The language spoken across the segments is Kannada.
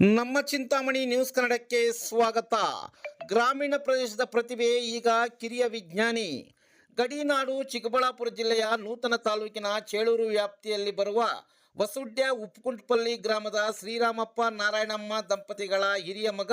ನಮ್ಮ ಚಿಂತಾಮಣಿ ನ್ಯೂಸ್ ಕನ್ನಡಕ್ಕೆ ಸ್ವಾಗತ. ಗ್ರಾಮೀಣ ಪ್ರದೇಶದ ಪ್ರತಿಭೆ, ಈಗ ಕಿರಿಯ ವಿಜ್ಞಾನಿ. ಗಡಿನಾಡು, ಚಿಕ್ಕಬಳ್ಳಾಪುರ ಜಿಲ್ಲೆಯ ನೂತನ ತಾಲೂಕಿನ ಚೇಳೂರು ವ್ಯಾಪ್ತಿಯಲ್ಲಿ ಬರುವ ವಸುಡ್ಯ ಉಪ್ಪುಕುಂಟಪಲ್ಲಿ ಗ್ರಾಮದ ಶ್ರೀರಾಮಪ್ಪ ನಾರಾಯಣಮ್ಮ ದಂಪತಿಗಳ ಹಿರಿಯ ಮಗ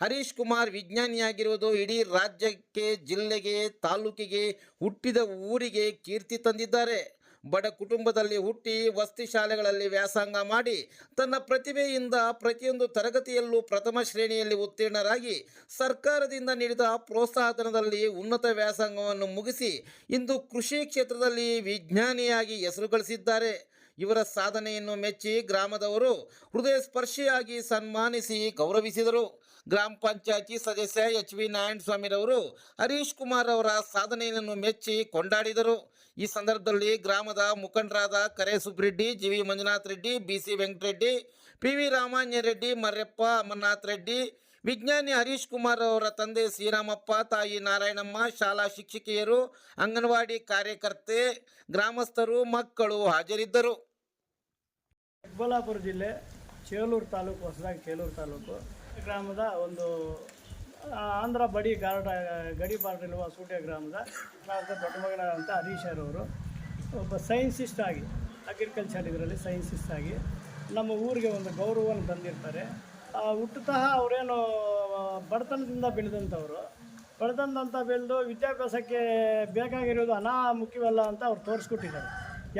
ಹರೀಶ್ ಕುಮಾರ್ ವಿಜ್ಞಾನಿಯಾಗಿರುವುದು ಇಡೀ ರಾಜ್ಯಕ್ಕೆ, ಜಿಲ್ಲೆಗೆ, ತಾಲೂಕಿಗೆ ಹುಟ್ಟಿದ ಊರಿಗೆ ಕೀರ್ತಿ ತಂದಿದ್ದಾರೆ. ಬಡ ಕುಟುಂಬದಲ್ಲಿ ಹುಟ್ಟಿ ವಸ್ತಿ ಶಾಲೆಗಳಲ್ಲಿ ವ್ಯಾಸಂಗ ಮಾಡಿ ತನ್ನ ಪ್ರತಿಭೆಯಿಂದ ಪ್ರತಿಯೊಂದು ತರಗತಿಯಲ್ಲೂ ಪ್ರಥಮ ಶ್ರೇಣಿಯಲ್ಲಿ ಉತ್ತೀರ್ಣರಾಗಿ ಸರ್ಕಾರದಿಂದ ನೀಡಿದ ಪ್ರೋತ್ಸಾಹಧನದಲ್ಲಿ ಉನ್ನತ ವ್ಯಾಸಂಗವನ್ನು ಮುಗಿಸಿ ಇಂದು ಕೃಷಿ ಕ್ಷೇತ್ರದಲ್ಲಿ ವಿಜ್ಞಾನಿಯಾಗಿ ಹೆಸರು ಗಳಿಸಿದ್ದಾರೆ. ಇವರ ಸಾಧನೆಯನ್ನು ಮೆಚ್ಚಿ ಗ್ರಾಮದವರು ಹೃದಯ ಸ್ಪರ್ಶಿಯಾಗಿ ಸನ್ಮಾನಿಸಿ ಗೌರವಿಸಿದರು. ಗ್ರಾಮ ಪಂಚಾಯತಿ ಸದಸ್ಯ ಎಚ್ ವಿ ನಾರಾಯಣ ಸ್ವಾಮಿರವರು ಹರೀಶ್ ಕುಮಾರ್ ಅವರ ಸಾಧನೆಯನ್ನು ಮೆಚ್ಚಿ ಕೊಂಡಾಡಿದರು. ಈ ಸಂದರ್ಭದಲ್ಲಿ ಗ್ರಾಮದ ಮುಖಂಡರಾದ ಕರೆ Subreddy G V Manjunath Reddy B C Venkatareddy P V Ramanya Reddy, Maryappa Amarnath Reddy, ವಿಜ್ಞಾನಿ ಹರೀಶ್ ಕುಮಾರ್ ಅವರ ತಂದೆ ಶ್ರೀರಾಮಪ್ಪ ತಾಯಿ ನಾರಾಯಣಮ್ಮ, ಶಾಲಾ ಶಿಕ್ಷಕಿಯರು, ಅಂಗನವಾಡಿ ಕಾರ್ಯಕರ್ತೆ, ಗ್ರಾಮಸ್ಥರು, ಮಕ್ಕಳು ಹಾಜರಿದ್ದರು. ಚಿಕ್ಕಬಳ್ಳಾಪುರ ಜಿಲ್ಲೆ ಚೇಲೂರು ತಾಲೂಕು, ಹೊಸದಾಗಿ ಚೇಲೂರು ತಾಲೂಕು. ಗ್ರಾಮದ ಒಂದು ಆಂಧ್ರ ಬಡಿ ಗಾರ್ಡ, ಗಡಿ ಬಾರ್ಡಲ್ಲಿರುವ ಸೂಟ್ಯ ಗ್ರಾಮದ ದೊಡ್ಡ ಮಗನಾದಂಥ ಹರೀಶರ್ ಅವರು. ಒಬ್ಬ ಸೈನ್ಸಿಸ್ಟ್ ಆಗಿ, ಅಗ್ರಿಕಲ್ಚರ್ ಇದರಲ್ಲಿ ಸೈನ್ಸಿಸ್ಟ್ ಆಗಿ ನಮ್ಮ ಊರಿಗೆ ಒಂದು ಗೌರವವನ್ನು ತಂದಿರ್ತಾರೆ. ಹುಟ್ಟುತಃ ಅವರೇನು ಬಡತನದಿಂದ ಬೆಳೆದಂಥವ್ರು. ಬಡತನದಂತ ಬೆಳೆದು ವಿದ್ಯಾಭ್ಯಾಸಕ್ಕೆ ಬೇಕಾಗಿರೋದು ಅನಾ ಮುಖ್ಯವಲ್ಲ ಅಂತ ಅವ್ರು ತೋರಿಸ್ಕೊಟ್ಟಿದ್ದಾರೆ.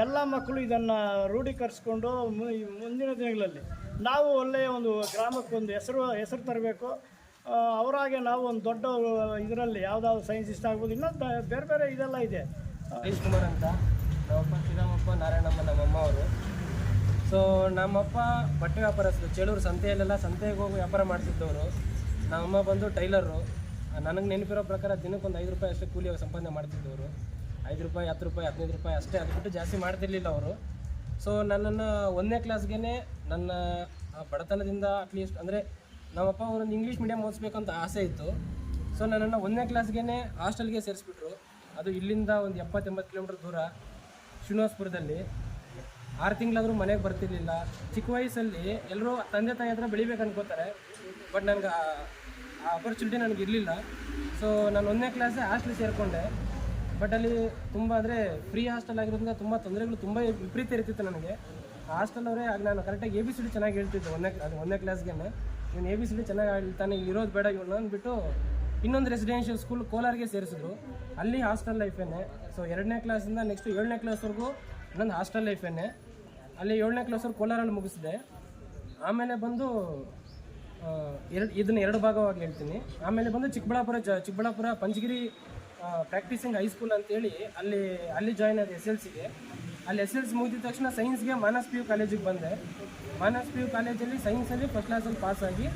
ಎಲ್ಲ ಮಕ್ಕಳು ಇದನ್ನು ರೂಢೀಕರಿಸ್ಕೊಂಡು ಮುಂದಿನ ದಿನಗಳಲ್ಲಿ ನಾವು ಒಳ್ಳೆಯ ಒಂದು ಗ್ರಾಮಕ್ಕೊಂದು ಹೆಸರು ಹೆಸರು ತರಬೇಕು. ಅವರಾಗೆ ನಾವು ಒಂದು ದೊಡ್ಡ, ಇದರಲ್ಲಿ ಯಾವುದಾದ್ರು ಸೈನ್ಸಿಸ್ಟ್ ಆಗ್ಬೋದು ಇನ್ನೊಂದು ಬೇರೆ ಬೇರೆ ಇದೆಲ್ಲ ಇದೆ. ರಮೇಶ್ ಕುಮಾರ್ ಅಂತ. ನಮ್ಮಪ್ಪ ಶ್ರೀರಾಮಪ್ಪ ನಾರಾಯಣಮ್ಮ ನಮ್ಮಮ್ಮ ಅವರು ಸೊ ನಮ್ಮಪ್ಪ ಬಟ್ಟೆ ವ್ಯಾಪಾರಸ್ಥರು ಚೇಳೂರು ಸಂತೆಯಲ್ಲೆಲ್ಲ ಸಂತೆಗೆ ಹೋಗಿ ವ್ಯಾಪಾರ ಮಾಡ್ತಿದ್ದವರು. ನಮ್ಮಮ್ಮ ಬಂದು ಟೈಲರು. ನನಗೆ ನೆನಪಿರೋ ಪ್ರಕಾರ ದಿನಕ್ಕೊಂದು ಐದು ರೂಪಾಯಿ ಅಷ್ಟೇ ಕೂಲಿ ಸಂಪಾದನೆ ಮಾಡ್ತಿದ್ದವರು. ಐದು ರೂಪಾಯಿ, ಹತ್ತು ರೂಪಾಯಿ, ಹದಿನೈದು ರೂಪಾಯಿ ಅಷ್ಟೇ ಅದು ಬಿಟ್ಟು ಜಾಸ್ತಿ ಮಾಡ್ತಿರ್ಲಿಲ್ಲ ಅವರು. ಸೊ ನನ್ನನ್ನು ಒಂದನೇ ಕ್ಲಾಸ್ಗೇ ನನ್ನ ಬಡತನದಿಂದ ಅಟ್ಲೀಸ್ಟ್ ಅಂದರೆ ನಮ್ಮಪ್ಪ ಅವರೊಂದು ಇಂಗ್ಲೀಷ್ ಮೀಡಿಯಮ್ ಓದಿಸ್ಬೇಕಂತ ಆಸೆ ಇತ್ತು. ಸೊ ನನ್ನನ್ನು ಒಂದನೇ ಕ್ಲಾಸ್ಗೇ ಹಾಸ್ಟೆಲ್ಗೆ ಸೇರಿಸ್ಬಿಟ್ರು. ಅದು ಇಲ್ಲಿಂದ ಒಂದು ಎಪ್ಪತ್ತೆಂಬತ್ತು ಕಿಲೋಮೀಟ್ರ್ ದೂರ ಶ್ರೀನಿವಾಸ್ಪುರದಲ್ಲಿ ಆರು ತಿಂಗಳಾದರೂ ಮನೆಗೆ ಬರ್ತಿರ್ಲಿಲ್ಲ. ಚಿಕ್ಕ ವಯಸ್ಸಲ್ಲಿ ಎಲ್ಲರೂ ತಂದೆ ತಾಯಿ ಹತ್ರ ಬೆಳಿಬೇಕು ಅನ್ಕೋತಾರೆ. ಬಟ್ ನನಗೆ ಆ ಅಪರ್ಚುನಿಟಿ ನನಗೆ ಇರಲಿಲ್ಲ. ಸೊ ನಾನು ಒಂದನೇ ಕ್ಲಾಸೇ ಹಾಸ್ಟೆಲ್ ಸೇರಿಕೊಂಡೆ. ಬಟ್ ಅಲ್ಲಿ ತುಂಬ ಅಂದರೆ ಫ್ರೀ ಹಾಸ್ಟೆಲ್ ಆಗಿರೋದ್ರಿಂದ ತುಂಬ ತೊಂದರೆಗಳು ತುಂಬ ವಿಪರೀತ ಇರ್ತಿತ್ತು ನನಗೆ. ಹಾಸ್ಟೆಲ್ ಅವರೇ ಆಗ ನಾನು ಕರೆಕ್ಟಾಗಿ ಎ ಬಿ ಸಿ ಡಿ ಚೆನ್ನಾಗಿ ಹೇಳ್ತಿದ್ದೆ ಒಂದನೇ ಅದು ಒಂದನೇ ಕ್ಲಾಸ್ಗೆ ಇವನು ಎ ಬಿ ಸಿ ಡಿ ಚೆನ್ನಾಗಿ ಹೇಳ್ತಾನೆ ಇರೋದು ಬೇಡ ಇವನು ಅಂದ್ಬಿಟ್ಟು ಇನ್ನೊಂದು ರೆಸಿಡೆನ್ಷಿಯಲ್ ಸ್ಕೂಲ್ ಕೋಲಾರಿಗೆ ಸೇರಿಸಿದ್ರು. ಅಲ್ಲಿ ಹಾಸ್ಟೆಲ್ ಲೈಫೇನೆ ಸೊ ಎರಡನೇ ಕ್ಲಾಸಿಂದ ನೆಕ್ಸ್ಟ್ ಏಳನೇ ಕ್ಲಾಸ್ವರೆಗೂ ನನ್ನ ಹಾಸ್ಟೆಲ್ ಲೈಫೇನೆ ಅಲ್ಲಿ ಏಳನೇ ಕ್ಲಾಸ್ವರೆಗೂ ಕೋಲಾರಲ್ಲಿ ಮುಗಿಸಿದೆ. ಆಮೇಲೆ ಬಂದು ಎರಡು ಇದನ್ನ ಎರಡು ಭಾಗವಾಗಿ ಹೇಳ್ತೀನಿ. ಆಮೇಲೆ ಬಂದು ಚಿಕ್ಕಬಳ್ಳಾಪುರ ಚ ಚಿಕ್ಕಬಳ್ಳಾಪುರ, ಪಂಚಗಿರಿ ಪ್ರಾಕ್ಟೀಸಿಂಗ್ ಹೈಸ್ಕೂಲ್ ಅಂತೇಳಿ ಅಲ್ಲಿ ಅಲ್ಲಿ ಜಾಯ್ನ್ ಆದ ಎಸ್ ಎಲ್ ಸಿಗೆ ಅಲ್ಲಿ ಎಸ್ ಎಲ್ ಸಿ ಮುಗಿದ ತಕ್ಷಣ ಸೈನ್ಸ್ಗೆ ಮಾನಸ್ ಪಿ ಯು ಕಾಲೇಜಿಗೆ ಬಂದೆ. ಮಾನಸ್ ಪಿ ಯು ಕಾಲೇಜಲ್ಲಿ ಸೈನ್ಸಲ್ಲಿ ಫಸ್ಟ್ ಕ್ಲಾಸಲ್ಲಿ ಪಾಸ್ ಆಗಿ,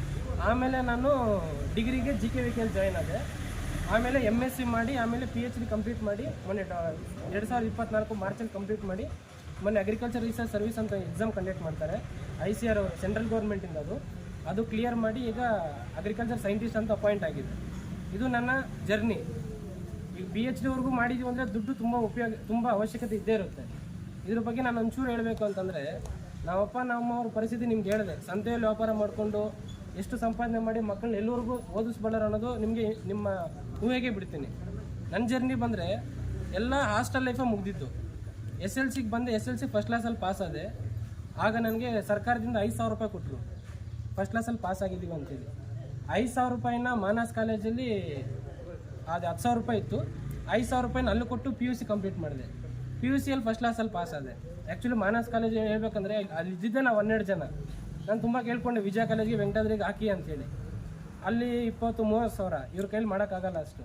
ಆಮೇಲೆ ನಾನು ಡಿಗ್ರಿಗೆ G K V K join ಆದೆ. ಆಮೇಲೆ ಎಂ ಎಸ್ ಸಿ ಮಾಡಿ, ಆಮೇಲೆ ಪಿ ಎಚ್ ಡಿ ಕಂಪ್ಲೀಟ್ ಮಾಡಿ, ಮೊನ್ನೆ ಎರಡು ಸಾವಿರದ ಇಪ್ಪತ್ನಾಲ್ಕು ಮಾರ್ಚಲ್ಲಿ ಕಂಪ್ಲೀಟ್ ಮಾಡಿ, ಮೊನ್ನೆ ಅಗ್ರಿಕಲ್ಚರ್ ರಿಸರ್ಚ್ ಸರ್ವಿಸ್ ಅಂತ ಎಕ್ಸಾಮ್ ಕಂಡಕ್ಟ್ ಮಾಡ್ತಾರೆ. ಐ ಸಿ ಆರ್ ಅವರು ಸೆಂಟ್ರಲ್ ಗೌರ್ಮೆಂಟಿಂದ ಅದು. ಅದು ಕ್ಲಿಯರ್ ಮಾಡಿ ಈಗ ಅಗ್ರಿಕಲ್ಚರ್ ಸೈಂಟಿಸ್ಟ್ ಅಂತ ಅಪಾಯಿಂಟ್ ಆಗಿದೆ. ಇದು ನನ್ನ ಜರ್ನಿ ಪಿ ಎಚ್ ಡಿವರೆಗೂ ಮಾಡಿದ್ದೀವಿ ಅಂದರೆ ದುಡ್ಡು ತುಂಬ ಉಪಯೋಗ, ತುಂಬ ಅವಶ್ಯಕತೆ ಇದ್ದೇ ಇರುತ್ತೆ. ಇದ್ರ ಬಗ್ಗೆ ನಾನು ಒಂಚೂರು ಹೇಳಬೇಕು ಅಂತಂದರೆ ನಮ್ಮಪ್ಪ ನಮ್ಮವ್ರ ಪರಿಸ್ಥಿತಿ ನಿಮ್ಗೆ ಹೇಳಿದೆ. ಸಂತೆಯಲ್ಲಿ ವ್ಯಾಪಾರ ಮಾಡಿಕೊಂಡು ಎಷ್ಟು ಸಂಪಾದನೆ ಮಾಡಿ ಮಕ್ಕಳನ್ನ ಎಲ್ಲರಿಗೂ ಓದಿಸ್ಬಲ್ಲರು ಅನ್ನೋದು ನಿಮಗೆ ನಿಮ್ಮ ಊಹೆಗೆ ಬಿಡ್ತೀನಿ. ನನ್ನ ಜರ್ನಿ ಬಂದರೆ ಎಲ್ಲ ಹಾಸ್ಟೆಲ್ ಲೈಫೇ ಮುಗ್ದಿತ್ತು. ಎಸ್ ಎಲ್ ಸಿಗೆ ಬಂದೆ ಎಸ್ ಎಲ್ ಸಿ ಫಸ್ಟ್ ಕ್ಲಾಸಲ್ಲಿ ಪಾಸ್ ಆದೆ. ಆಗ ನನಗೆ ಸರ್ಕಾರದಿಂದ ಐದು ಸಾವಿರ ರೂಪಾಯಿ ಕೊಟ್ಟರು ಫಸ್ಟ್ ಕ್ಲಾಸಲ್ಲಿ ಪಾಸ್ ಆಗಿದ್ದೀವಿ ಅಂತೇಳಿ ಐದು ಸಾವಿರ ರೂಪಾಯಿನ ಮಾನಸ್ ಕಾಲೇಜಲ್ಲಿ ಅದು ಹತ್ತು ಸಾವಿರ ರೂಪಾಯಿ ಇತ್ತು. ಐದು ಸಾವಿರ ರೂಪಾಯಿನ ಅಲ್ಲಿ ಕೊಟ್ಟು ಪಿ ಯು ಸಿ ಕಂಪ್ಲೀಟ್ ಮಾಡಿದೆ. ಪಿ ಯು ಸಿಯಲ್ಲಿ ಫಸ್ಟ್ ಕ್ಲಾಸಲ್ಲಿ ಪಾಸ್ ಆದೆ. ಆ್ಯಕ್ಚುಲಿ ಮಾನಸ್ ಕಾಲೇಜ್ ಹೇಳ್ಬೇಕಂದ್ರೆ ಅಲ್ಲಿ ಇದ್ದಿದ್ದೆ ನಾವು ಹನ್ನೆರಡು ಜನ. ನಾನು ತುಂಬ ಕೇಳ್ಕೊಂಡೆ, ವಿಜಯ ಕಾಲೇಜ್ಗೆ ವೆಂಕಟಾದ್ರಿಗೆ ಹಾಕಿ ಅಂತೇಳಿ ಅಲ್ಲಿ ಇಪ್ಪತ್ತು, ಮೂವತ್ತು ಸಾವಿರ ಇವ್ರ ಕೈಲಿ ಮಾಡೋಕ್ಕಾಗಲ್ಲ ಅಷ್ಟು.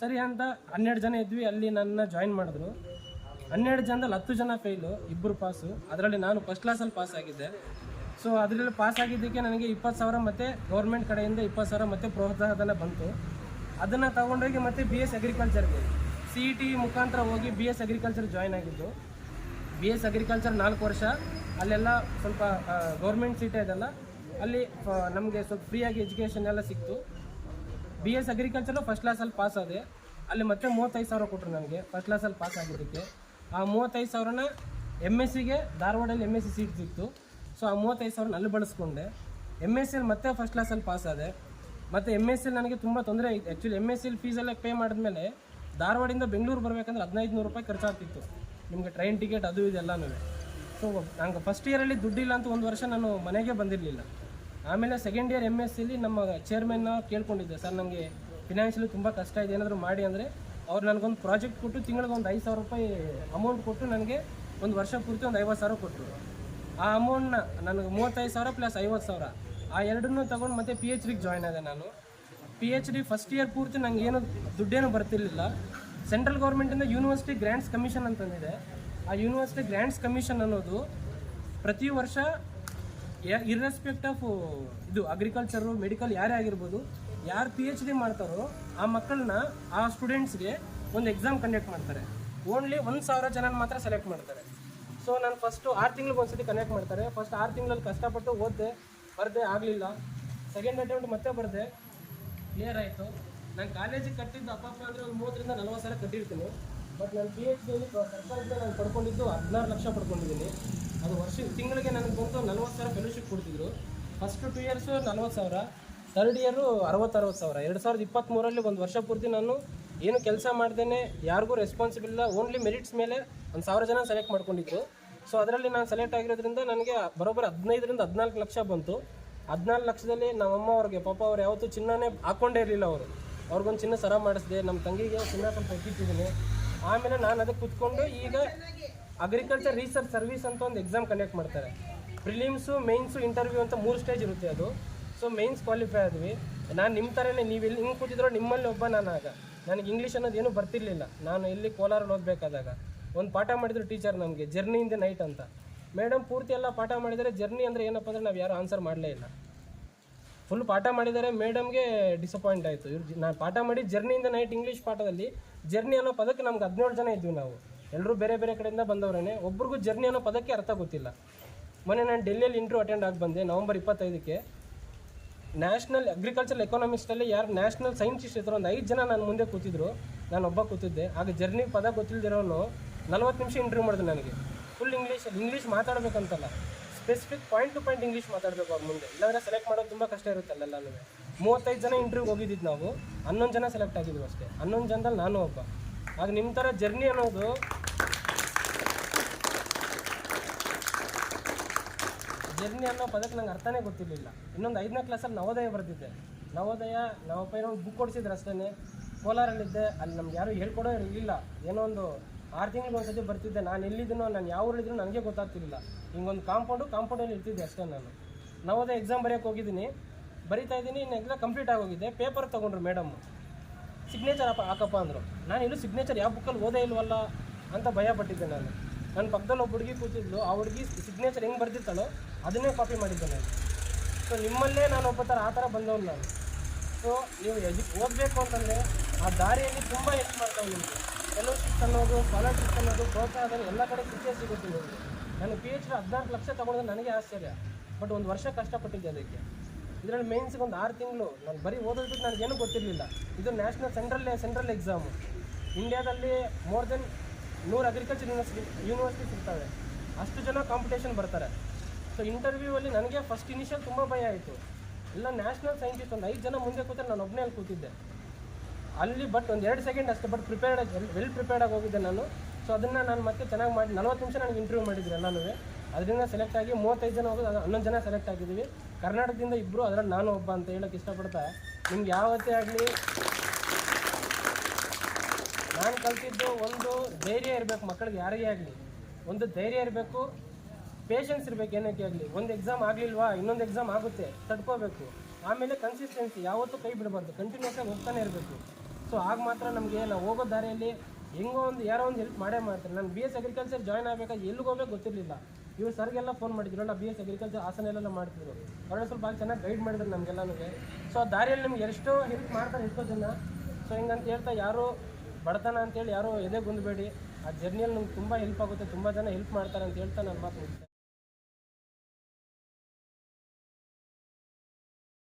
ಸರಿ ಅಂತ ಹನ್ನೆರಡು ಜನ ಇದ್ವಿ, ಅಲ್ಲಿ ನನ್ನ ಜಾಯಿನ್ ಮಾಡಿದ್ರು. ಹನ್ನೆರಡು ಜನದಲ್ಲಿ ಹತ್ತು ಜನ ಫೇಲು ಇಬ್ಬರು ಪಾಸು ಅದರಲ್ಲಿ ನಾನು ಫಸ್ಟ್ ಕ್ಲಾಸಲ್ಲಿ ಪಾಸ್ ಆಗಿದ್ದೆ. ಸೊ ಅದರಲ್ಲಿ ಪಾಸ್ ಆಗಿದ್ದಕ್ಕೆ ನನಗೆ ಇಪ್ಪತ್ತು ಸಾವಿರ ಮತ್ತು ಗೌರ್ಮೆಂಟ್ ಕಡೆಯಿಂದ ಇಪ್ಪತ್ತು ಸಾವಿರ ಮತ್ತು ಪ್ರೋತ್ಸಾಹಧನ ಬಂತು. ಅದನ್ನು ತಗೊಂಡೋಗಿ ಮತ್ತೆ ಬಿ ಎಸ್ ಅಗ್ರಿಕಲ್ಚರ್ಗೆ ಸಿ ಇ ಟಿ ಮುಖಾಂತರ ಹೋಗಿ ಬಿ ಎಸ್ ಅಗ್ರಿಕಲ್ಚರ್ ಜಾಯ್ನ್ ಆಗಿದ್ದು. ಬಿ ಎಸ್ ಅಗ್ರಿಕಲ್ಚರ್ ನಾಲ್ಕು ವರ್ಷ. ಅಲ್ಲೆಲ್ಲ ಸ್ವಲ್ಪ ಗೌರ್ಮೆಂಟ್ ಸೀಟೇ ಇದೆಲ್ಲ ಅಲ್ಲಿ ನಮಗೆ ಸ್ವಲ್ಪ ಫ್ರೀಯಾಗಿ ಎಜುಕೇಷನ್ ಎಲ್ಲ ಸಿಕ್ತು. ಬಿ ಎಸ್ ಅಗ್ರಿಕಲ್ಚರು ಫಸ್ಟ್ ಕ್ಲಾಸಲ್ಲಿ ಪಾಸ್ ಆದೆ. ಅಲ್ಲಿ ಮತ್ತೆ ಮೂವತ್ತೈದು ಸಾವಿರ ಕೊಟ್ಟರು ನನಗೆ. ಫಸ್ಟ್ ಕ್ಲಾಸಲ್ಲಿ ಪಾಸ್ ಆಗಿದ್ದಕ್ಕೆ. ಆ ಮೂವತ್ತೈದು ಸಾವಿರನ ಎಂ ಎಸ್ ಸಿಗೆ ಧಾರವಾಡಲ್ಲಿ ಎಂ ಎಸ್ ಸಿ ಸೀಟ್ ಸಿಕ್ತು. ಸೊ ಆ ಮೂವತ್ತೈದು ಸಾವಿರನ ಅಲ್ಲಿ ಬಳಸ್ಕೊಂಡೆ. ಎಂ ಎಸ್ ಸಿಲಿ ಮತ್ತೆ ಫಸ್ಟ್ ಕ್ಲಾಸಲ್ಲಿ ಪಾಸ್ ಆದೆ. ಮತ್ತು ಎಂ ಎಸ್ ಎಲ್ ನನಗೆ ತುಂಬ ತೊಂದರೆ ಆಯಿತು ಆ್ಯಕ್ಚುಲಿ ಎಂ ಎಸ್ ಸಿಲಿ ಫೀಸೆಲ್ಲ ಪೇ ಮಾಡಿದ್ಮೇಲೆ ಧಾರವಾಡಿಂದ ಬೆಂಗಳೂರು ಬರಬೇಕಂದ್ರೆ ಹದಿನೈದು ನೂರು ರೂಪಾಯಿ ಖರ್ಚಾಗ್ತಿತ್ತು. ನಿಮಗೆ ಟ್ರೈನ್ ಟಿಕೆಟ್ ಅದು ಇದೆಲ್ಲನೂ ಸೊ ನಂಗೆ ಫಸ್ಟ್ ಇಯರಲ್ಲಿ ದುಡ್ಡಿಲ್ಲ ಅಂತ ಒಂದು ವರ್ಷ ನಾನು ಮನೆಗೆ ಬಂದಿರಲಿಲ್ಲ. ಆಮೇಲೆ ಸೆಕೆಂಡ್ ಇಯರ್ ಎಂ ಎಸ್ ಸಿಲಿ ನಮ್ಮ ಚೇರ್ಮನ್ನ ಕೇಳ್ಕೊಂಡಿದ್ದೆ, ಸರ್ ನನಗೆ ಫಿನಾನ್ಷಿಯಲಿ ತುಂಬ ಕಷ್ಟ ಇದೆ, ಏನಾದರೂ ಮಾಡಿ ಅಂದರೆ ಅವ್ರು ನನಗೊಂದು ಪ್ರಾಜೆಕ್ಟ್ ಕೊಟ್ಟು ತಿಂಗಳಿಗೆ ಒಂದು ಐದು ಸಾವಿರ ರೂಪಾಯಿ ಅಮೌಂಟ್ ಕೊಟ್ಟು ನನಗೆ ಒಂದು ವರ್ಷ ಪೂರ್ತಿ ಒಂದು ಐವತ್ತು ಸಾವಿರ ಕೊಟ್ಟರು ಆ ಅಮೌಂಟ್ನ ನನಗೆ ಮೂವತ್ತೈದು ಸಾವಿರ ಪ್ಲಸ್ ಐವತ್ತು ಸಾವಿರ. ಆ ಎರಡನ್ನು ತೊಗೊಂಡು ಮತ್ತೆ ಪಿ ಎಚ್ ಡಿಗೆ ಜಾಯ್ನ್ ಆದೆ ನಾನು. P H D first year ಪೂರ್ತಿ ನಂಗೆ ಏನು ದುಡ್ಡೇನು ಬರ್ತಿರ್ಲಿಲ್ಲ. ಸೆಂಟ್ರಲ್ ಗೌರ್ಮೆಂಟಿಂದ ಯೂನಿವರ್ಸಿಟಿ ಗ್ರ್ಯಾಂಟ್ಸ್ ಕಮಿಷನ್ ಅಂತಂದಿದೆ ಆ ಯೂನಿವರ್ಸಿಟಿ ಗ್ರ್ಯಾಂಟ್ಸ್ ಕಮಿಷನ್ ಅನ್ನೋದು ಪ್ರತಿ ವರ್ಷ ಇರ್ರೆಸ್ಪೆಕ್ಟ್ ಆಫ್ ಇದು ಅಗ್ರಿಕಲ್ಚರು ಮೆಡಿಕಲ್ ಯಾರೇ ಆಗಿರ್ಬೋದು, ಯಾರು ಪಿ ಎಚ್ ಡಿ ಮಾಡ್ತಾರೋ ಆ ಮಕ್ಕಳನ್ನ ಆ ಸ್ಟೂಡೆಂಟ್ಸ್ಗೆ ಒಂದು ಎಕ್ಸಾಮ್ ಕಂಡಕ್ಟ್ ಮಾಡ್ತಾರೆ. ಓನ್ಲಿ ಒಂದು ಸಾವಿರ ಜನನ ಮಾತ್ರ ಸೆಲೆಕ್ಟ್ ಮಾಡ್ತಾರೆ. ಸೊ ನಾನು ಫಸ್ಟು ಆರು ತಿಂಗಳಿಗೆ ಒಂದ್ಸತಿ ಕನೆಕ್ಟ್ ಮಾಡ್ತಾರೆ. ಫಸ್ಟ್ ಆರು ತಿಂಗಳಲ್ಲಿ ಕಷ್ಟಪಟ್ಟು ಓದಿದೆ. ಬರದೆ ಆಗಲಿಲ್ಲ. ಸೆಕೆಂಡ್ ಅಟೆಂಪ್ಟ್ ಮತ್ತೆ ಬರದೆ. ಕ್ಲಿಯರ್ ಆಯಿತು. ನಾನು ಕಾಲೇಜಿಗೆ ಕಟ್ಟಿದ್ದು ಅಪ್ಪ ಅಂದರೆ ಒಂದು ಮೂವತ್ತರಿಂದ ನಲ್ವತ್ತು ಸಾವಿರ ಕಟ್ಟಿರ್ತೀನಿ. ಬಟ್ ನಾನು ಪಿ ಎಚ್ ಡಿಯಲ್ಲಿ ಸರ್ಕಾರದಿಂದ ನಾನು ಪಡ್ಕೊಂಡಿದ್ದು ಹದಿನಾರು ಲಕ್ಷ ಪಡ್ಕೊಂಡಿದ್ದೀನಿ. ಅದು ವರ್ಷ, ತಿಂಗಳಿಗೆ ನನಗೆ ಬಂದು ನಲ್ವತ್ತು ಸಾವಿರ ಫೆಲೋಶಿಪ್ ಕೊಡ್ತಿದ್ರು. ಫಸ್ಟ್ ಟು ಇಯರ್ಸು ನಲ್ವತ್ತು ಸಾವಿರ. ತರ್ಡ್ ಇಯರು ಅರವತ್ತರವತ್ತು ಸಾವಿರ. ಎರಡು ಸಾವಿರದ ಇಪ್ಪತ್ತ್ಮೂರಲ್ಲಿ ಒಂದು ವರ್ಷ ಪೂರ್ತಿ ನಾನು ಏನು ಕೆಲಸ ಮಾಡ್ದೇನೆ, ಯಾರಿಗೂ ರೆಸ್ಪಾನ್ಸಿಬಲ್ ಇಲ್ಲ ಓನ್ಲಿ ಮೆರಿಟ್ಸ್ ಮೇಲೆ ಒಂದು ಸಾವಿರ ಜನ ಸೆಲೆಕ್ಟ್ ಮಾಡ್ಕೊಂಡಿದ್ರು. ಸೊ ಅದರಲ್ಲಿ ನಾನು ಸೆಲೆಕ್ಟ್ ಆಗಿರೋದ್ರಿಂದ ನನಗೆ ಬರೋಬ್ಬರ ಹದಿನೈದರಿಂದ ಹದಿನಾಲ್ಕು ಲಕ್ಷ ಬಂತು. ಹದಿನಾಲ್ಕು ಲಕ್ಷದಲ್ಲಿ ನಮ್ಮಮ್ಮ ಅವ್ರಿಗೆ, ಪಾಪ ಅವ್ರು ಯಾವತ್ತೂ ಚಿನ್ನನೇ ಹಾಕ್ಕೊಂಡೇ ಇರಲಿಲ್ಲ ಅವರು. ಅವ್ರಿಗೊಂದು ಚಿನ್ನ ಸರ ಮಾಡಿಸಿದೆ, ನಮ್ಮ ತಂಗಿಗೆ ಚಿನ್ನ ಸ್ವಲ್ಪ ಇಟ್ಟಿದ್ದೀನಿ ಆಮೇಲೆ ನಾನು ಅದಕ್ಕೆ ಕುತ್ಕೊಂಡು ಈಗ ಅಗ್ರಿಕಲ್ಚರ್ ರಿಸರ್ಚ್ ಸರ್ವಿಸ್ ಅಂತ ಒಂದು ಎಕ್ಸಾಮ್ ಕಂಡಕ್ಟ್ ಮಾಡ್ತಾರೆ. ಪ್ರಿಲಿಮ್ಸು ಮೇನ್ಸು ಇಂಟರ್ವ್ಯೂ ಅಂತ ಮೂರು ಸ್ಟೇಜ್ ಇರುತ್ತೆ ಅದು. ಸೊ ಮೇನ್ಸ್ ಕ್ವಾಲಿಫೈ ಆದ್ವಿ. ನಾನು ನಿಮ್ಮ ಥರನೇ ನೀವು ಇಲ್ಲಿ ಹಿಂಗೆ ಕೂತಿದ್ರೋ ನಿಮ್ಮಲ್ಲಿ ಒಬ್ಬ ನಾನು ಆಗ ನನಗೆ ಇಂಗ್ಲೀಷ್ ಅನ್ನೋದು ಏನೂ ಬರ್ತಿರ್ಲಿಲ್ಲ. ನಾನು ಇಲ್ಲಿ ಕೋಲಾರಲ್ಲಿ ಓದಬೇಕಾದಾಗ. ಒಂದು ಪಾಠ ಮಾಡಿದ್ರು ಟೀಚರ್ ನಮಗೆ ಜರ್ನಿ ಇಂದ ನೈಟ್ ಅಂತ. ಮೇಡಮ್ ಪೂರ್ತಿ ಎಲ್ಲ ಪಾಠ ಮಾಡಿದರೆ ಜರ್ನಿ ಅಂದರೆ ಏನಪ್ಪ ಅಂದರೆ ನಾವು ಯಾರು ಆನ್ಸರ್ ಮಾಡಲೇ ಇಲ್ಲ. ಫುಲ್ ಪಾಠ ಮಾಡಿದರೆ ಮೇಡಮ್ಗೆ ಡಿಸಪಾಯಿಂಟ್ ಆಯಿತು. ಇವ್ರು ನಾನು ಪಾಠ ಮಾಡಿ journey in the night English ಪಾಠದಲ್ಲಿ ಜರ್ನಿ ಅನ್ನೋ ಪದಕ್ಕೆ ನಮ್ಗೆ ಹದಿನೇಳು ಜನ ಇದ್ವಿ ನಾವು. ಎಲ್ಲರೂ ಬೇರೆ ಬೇರೆ ಕಡೆಯಿಂದ ಬಂದವರೇ ಒಬ್ರಿಗೂ ಜರ್ನಿ ಅನ್ನೋ ಪದಕ್ಕೆ ಅರ್ಥ ಗೊತ್ತಿಲ್ಲ. ಮೊನ್ನೆ ನಾನು ಡೆಲ್ಲಿಯಲ್ಲಿ ಇಂಟ್ರೂ ಅಟೆಂಡ್ ಆಗಿ ಬಂದೆ, ನವಂಬರ್ ಇಪ್ಪತ್ತೈದಕ್ಕೆ. ನ್ಯಾಷನಲ್ ಅಗ್ರಿಕಲ್ಚರ್ ಎಕನಾಮಿಕ್ಸ್ಟಲ್ಲಿ ಯಾರು ನ್ಯಾಷನಲ್ ಸೈಂಟಿಸ್ಟ್ ಇದ್ರು, ಒಂದು ಐದು ಜನ ನಾನು ಮುಂದೆ ಕೂತಿದ್ರು. ನಾನು ಒಬ್ಬ ಕೂತಿದ್ದೆ. ಆಗ ಜರ್ನಿ ಪದ ಗೊತ್ತಿಲ್ಲದಿರೋನು ನಲ್ವತ್ತು ನಿಮಿಷ ಇಂಟರ್ವ್ಯೂ ಮಾಡಿದೆ ನನಗೆ. Full English English ಮಾತಾಡಬೇಕಂತಲ್ಲ. Specific point to point English ಮಾತಾಡಬೇಕು ಅವ್ರ ಮುಂದೆ. ಇಲ್ಲಾಂದರೆ ಸೆಲೆಕ್ಟ್ ಮಾಡೋದು ತುಂಬ ಕಷ್ಟ ಇರುತ್ತಲ್ಲ ಎಲ್ಲನೂ ಮೂವತ್ತೈದು ಜನ ಇಂಟರ್ವ್ಯೂಗೆ ಹೋಗಿದ್ದಿದ್ದು ನಾವು. ಹನ್ನೊಂದು ಜನ ಸೆಲೆಕ್ಟ್ ಆಗಿದ್ದೀವಿ ಅಷ್ಟೇ. ಹನ್ನೊಂದು ಜನದಲ್ಲಿ ನಾನು ಒಬ್ಬ. ಆಗ ನಿಮ್ಮ ಥರ ಜರ್ನಿ ಅನ್ನೋದು ಜರ್ನಿ ಅನ್ನೋ ಪದಕ್ಕೆ ನಂಗೆ ಅರ್ಥನೇ ಗೊತ್ತಿರಲಿಲ್ಲ. ಇನ್ನೊಂದು ಐದನೇ ಕ್ಲಾಸಲ್ಲಿ ನವೋದಯ ಬರೆದಿದ್ದೆ. ನವೋದಯ ನಮ್ಮಪ್ಪ ಏನೋ ಬುಕ್ ಕೊಡಿಸಿದ್ರು ಅಷ್ಟೇ ಕೋಲಾರಲ್ಲಿದ್ದೆ. ಅಲ್ಲಿ ನಮ್ಗೆ ಯಾರು ಹೇಳ್ಕೊಡೋ ಇರಲಿಲ್ಲ. ಏನೋ ಒಂದು ಆರು ತಿಂಗಳಿಗೆ ಒಂದ್ಸತಿ ಬರ್ತಿದ್ದೆ. ನಾನು ಎಲ್ಲಿದ್ದೀನೋ ನಾನು ಯಾವ ಊರಲ್ಲಿದ್ದೀನೋ ನನಗೆ ಗೊತ್ತಾಗ್ತಿರ್ಲಿಲ್ಲ. ಹಿಂಗೊಂದು ಕಾಂಪೌಂಡು ಕಾಂಪೌಂಡಲ್ಲಿ ಇರ್ತಿದ್ದೆ ಅಷ್ಟೇ ನಾನು. ನವೋದಯ ಎಕ್ಸಾಮ್ ಬರೆಯೋಕೆ ಹೋಗಿದ್ದೀನಿ. ಬರಿತಾ ಇದ್ದೀನಿ, ಇನ್ನು ಎಕ್ಸಾಮ್ ಕಂಪ್ಲೀಟ್ ಆಗೋಗಿದೆ. ಪೇಪರ್ ತೊಗೊಂಡ್ರು ಮೇಡಮ್ ಸಿಗ್ನೇಚರ್ ಅಪ್ಪ ಹಾಕಪ್ಪ ಅಂದರು. ನಾನು ಇನ್ನೂ ಸಿಗ್ನೇಚರ್ ಯಾವ ಬುಕ್ಕಲ್ಲಿ ಓದೇ ಇಲ್ವಲ್ಲ ಅಂತ ಭಯ ಪಟ್ಟಿದ್ದೆ ನಾನು. ನನ್ನ ಪಕ್ಕದಲ್ಲಿ ಒಬ್ಬ ಹುಡುಗಿ ಕೂತಿದ್ಲು. ಆ ಹುಡುಗಿ ಸಿಗ್ನೇಚರ್ ಹೆಂಗೆ ಬರ್ದಿರ್ತಾಳೋ ಅದನ್ನೇ ಕಾಪಿ ಮಾಡಿದ್ದೆ ನಾನು. ಸೊ ನಿಮ್ಮಲ್ಲೇ ನಾನು ಒಬ್ಬ ಥರ ಆ ಥರ ನಾನು. ಸೊ ನೀವು ಎಜು ಓದಬೇಕು ಅಂತಂದರೆ ಆ ದಾರಿಯಲ್ಲಿ ತುಂಬ ಹೆಲ್ಪ್ ಮಾಡ್ತಾವೆ ನಿಮಗೆ. ಫೆಲೋಶಿಪ್ಸ್ ಅನ್ನೋದು ಸ್ಕಾಲರ್ಶಿಪ್ ಅನ್ನೋದು ಪ್ರೋತ್ಸಾಹ ಅದನ್ನು ಎಲ್ಲ ಕಡೆ ಸಿಕ್ಕೇ ಸಿಗುತ್ತೆ ನಿಮಗೆ ನಾನು ಪಿ ಎಚ್ ಡಿ ಹದಿನಾಲ್ಕು ಲಕ್ಷ ತೊಗೊಳೋದು ನನಗೆ ಆಶ್ಚರ್ಯ. ಬಟ್ ಒಂದು ವರ್ಷ ಕಷ್ಟಪಟ್ಟಿದ್ದೆ ಅದಕ್ಕೆ. ಇದರಲ್ಲಿ ಮೇನ್ಸ್ಗೆ ಒಂದು ಆರು ತಿಂಗಳು, ನಾನು ಬರೀ ಓದೋದು ನನಗೇನು ಗೊತ್ತಿರಲಿಲ್ಲ. ಇದು ನ್ಯಾಷನಲ್ ಸೆಂಟ್ರಲ್ ಸೆಂಟ್ರಲ್ ಎಕ್ಸಾಮು ಇಂಡಿಯಾದಲ್ಲಿ ಮೋರ್ ದೆನ್ ನೂರು ಅಗ್ರಿಕಲ್ಚರ್ ಯೂನಿವರ್ಸಿಟಿ ಯೂನಿವರ್ಸಿಟೀಸ್ ಸಿಗ್ತವೆ ಅಷ್ಟು ಜನ ಕಾಂಪಿಟೇಷನ್ ಬರ್ತಾರೆ. ಸೊ ಇಂಟರ್ವ್ಯೂವಲ್ಲಿ ನನಗೆ ಫಸ್ಟ್ ಇನಿಷಿಯಲ್ ತುಂಬ ಭಯ ಆಯಿತು. ಎಲ್ಲ ನ್ಯಾಷನಲ್ ಸೈಂಟಿಸ್ಟ್ ಒಂದು ಐದು ಜನ ಮುಂದೆ ಕೂತ್ರೆ ನಾನು ಒಬ್ಬನೇ ಅಲ್ಲಿ ಕೂತಿದ್ದೆ. ಅಲ್ಲಿ ಬಟ್ ಒಂದು ಎರಡು ಸೆಕೆಂಡ್ ಅಷ್ಟೇ ಬಟ್ ಪ್ರಿಪೇರ್ಡ್ ವೆಲ್ ಪ್ರಿಪೇರ್ಡ್ ಆಗಿ ಹೋಗಿದ್ದೆ ನಾನು. ಸೊ ಅದನ್ನು ನಾನು ಮತ್ತೆ ಚೆನ್ನಾಗಿ ಮಾಡಿ, ನಲ್ವತ್ತು ನಿಮಿಷ ನನಗೆ ಇಂಟರ್ವ್ಯೂ ಮಾಡಿದ್ರು ನಾನು ಅದರಿಂದ ಸೆಲೆಕ್ಟ್ ಆಗಿ ಮೂವತ್ತೈದು ಜನ ಹೋಗೋದು ಹನ್ನೊಂದು ಜನ ಸೆಲೆಕ್ಟ್ ಆಗಿದ್ದೀವಿ. ಕರ್ನಾಟಕದಿಂದ ಇಬ್ಬರು ಅದರಲ್ಲಿ ನಾನು ಒಬ್ಬ ಅಂತ ಹೇಳೋಕ್ಕೆ ಇಷ್ಟಪಡ್ತಾ, ನಿಮ್ಗೆ ಯಾವತ್ತೇ ಆಗಲಿ? ನಾನು ಕಲ್ತಿದ್ದು ಒಂದು ಧೈರ್ಯ ಇರಬೇಕು ಮಕ್ಕಳಿಗೆ, ಯಾರಿಗೇ ಆಗಲಿ? ಒಂದು ಧೈರ್ಯ ಇರಬೇಕು ಪೇಷನ್ಸ್ ಇರಬೇಕು, ಏನಕ್ಕೆ ಆಗಲಿ? ಒಂದು ಎಕ್ಸಾಮ್ ಆಗಲಿಲ್ವಾ? ಇನ್ನೊಂದು ಎಕ್ಸಾಮ್ ಆಗುತ್ತೆ, ತಡ್ಕೋಬೇಕು. ಆಮೇಲೆ ಕನ್ಸಿಸ್ಟೆನ್ಸಿ ಯಾವತ್ತೂ ಕೈ ಬಿಡಬಾರ್ದು ಕಂಟಿನ್ಯೂಸ್ ಆಗಿ ಹೋಗ್ತಾನೆ ಇರಬೇಕು. ಸೊ ಆಗ ಮಾತ್ರ ನಮಗೆ ನಾವು ಹೋಗೋ ದಾರಿಯಲ್ಲಿ ಹೆಂಗೋ ಒಂದು ಯಾರೋ ಒಂದು ಹೆಲ್ಪ್ ಮಾಡೇ ಮಾಡ್ತಾರೆ. ನಾನು ಬಿ ಎಸ್ ಅಗ್ರಿಕಲ್ಚರ್ ಜಾಯ್ನ್ ಆಗಬೇಕಾದ್ರೆ ಎಲ್ಲಿಗೆ ಹೋಗ್ಬೇಕು ಗೊತ್ತಿರಲಿಲ್ಲ. ಇವ್ರು ಸರ್ಗೆಲ್ಲ ಫೋನ್ ಮಾಡಿದ್ರು. ನಾವು ಬಿ ಎಸ್ ಅಗ್ರಿಕಲ್ಚರ್ ಆಸನ ಎಲ್ಲ ಮಾಡ್ತಿದ್ರು. ಅವ್ರು ಸ್ವಲ್ಪ ಚೆನ್ನಾಗಿ ಗೈಡ್ ಮಾಡಿದ್ರು ನಮಗೆಲ್ಲನೂ. ಸೊ ಆ ದಾರಿಯಲ್ಲಿ ನಿಮ್ಗೆ ಎಷ್ಟೋ ಹೆಲ್ಪ್ ಮಾಡ್ತಾರೆ ಎಷ್ಟೋ ಜನ. ಸೊ ಹಿಂಗಂತ ಹೇಳ್ತಾ ಯಾರು ಬಡತನ ಅಂತೇಳಿ ಯಾರು ಎದೆ ಗುಂದಬೇಡಿ. ಆ ಜರ್ನಿಯಲ್ಲಿ ನಮ್ಗೆ ತುಂಬ ಹೆಲ್ಪ್ ಆಗುತ್ತೆ. ತುಂಬ ಜನ ಹೆಲ್ಪ್ ಮಾಡ್ತಾರೆ ಅಂತ ಹೇಳ್ತಾ ನಾನು ಮಾತು